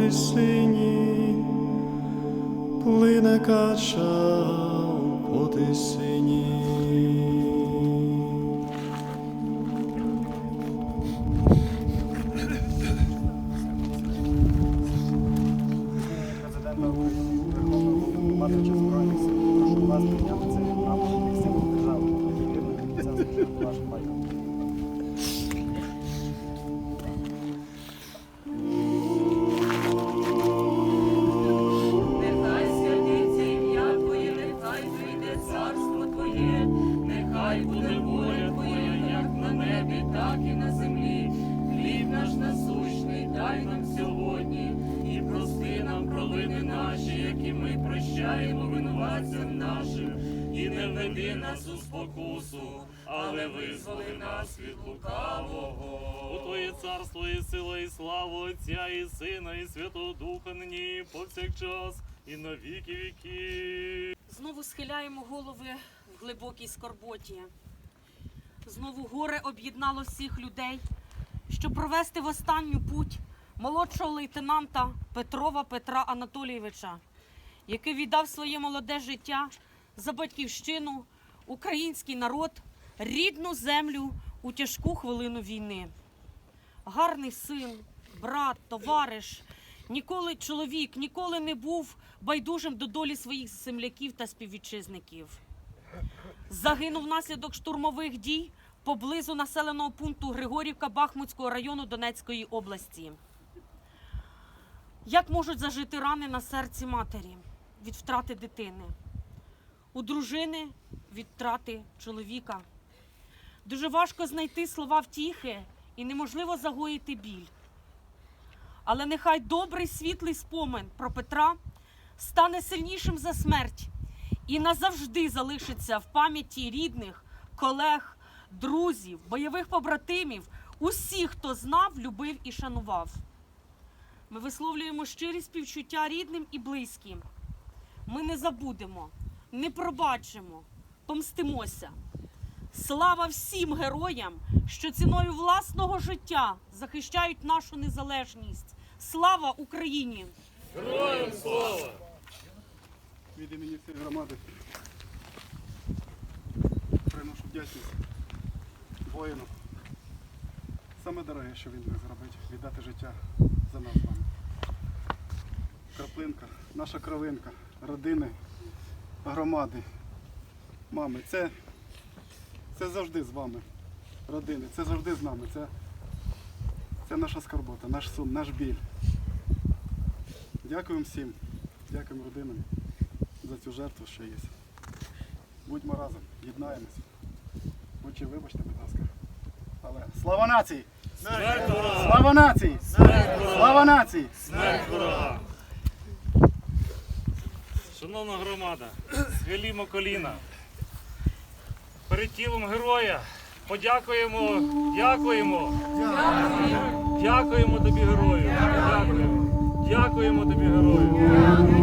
по тисині, плине кача по поти президента нехай буде воля Твоя, як на небі, так і на землі. Хліб наш насущний, дай нам сьогодні, і прости нам провини наші, які ми прощаємо винуватцям нашим, і не введи нас у спокусу, але визволи нас від лукавого. У Твоє царство і сила, і слава Отця, і Сина, і Святого Духа нині, повсякчас, і на віки віки. Знову схиляємо голови в глибокій скорботі. Знову горе об'єднало всіх людей, щоб провести в останню путь молодшого лейтенанта Петрова Петра Анатолійовича, який віддав своє молоде життя за батьківщину, український народ, рідну землю у тяжку хвилину війни. Гарний син, брат, товариш, ніколи чоловік ніколи не був байдужим до долі своїх земляків та співвітчизників. Загинув внаслідок штурмових дій поблизу населеного пункту Григорівка Бахмутського району Донецької області. Як можуть зажити рани на серці матері від втрати дитини? У дружини від втрати чоловіка. Дуже важко знайти слова втіхи і неможливо загоїти біль. Але нехай добрий світлий спомин про Петра стане сильнішим за смерть і назавжди залишиться в пам'яті рідних, колег, друзів, бойових побратимів, усіх, хто знав, любив і шанував. Ми висловлюємо щирі співчуття рідним і близьким. Ми не забудемо, не пробачимо, помстимося. Слава всім героям, що ціною власного життя захищають нашу незалежність. Слава Україні! Героям слава! Від імені всієї громади приношу вдячність воїну. Саме дороге, що він міг зробити, віддати життя за нас з вами. Краплинка, наша кровинка, родини, громади, мами. Це, це завжди з вами. Родини, це завжди з нами. Це, це наша скорбота, наш сум, наш біль. Дякуємо всім, дякуємо родинам за цю жертву, що є. Будьмо разом, єднаємось. Отче, вибачте, будь ласка. Але слава нації! Смерть! Слава нації! Смерть! Слава нації! Смерть ворога! Шановна громада, схилімо коліна. Перед тілом героя подякуємо, дякуємо. Дякуємо тобі, герою. Дякуємо. Дякуємо тобі, герою.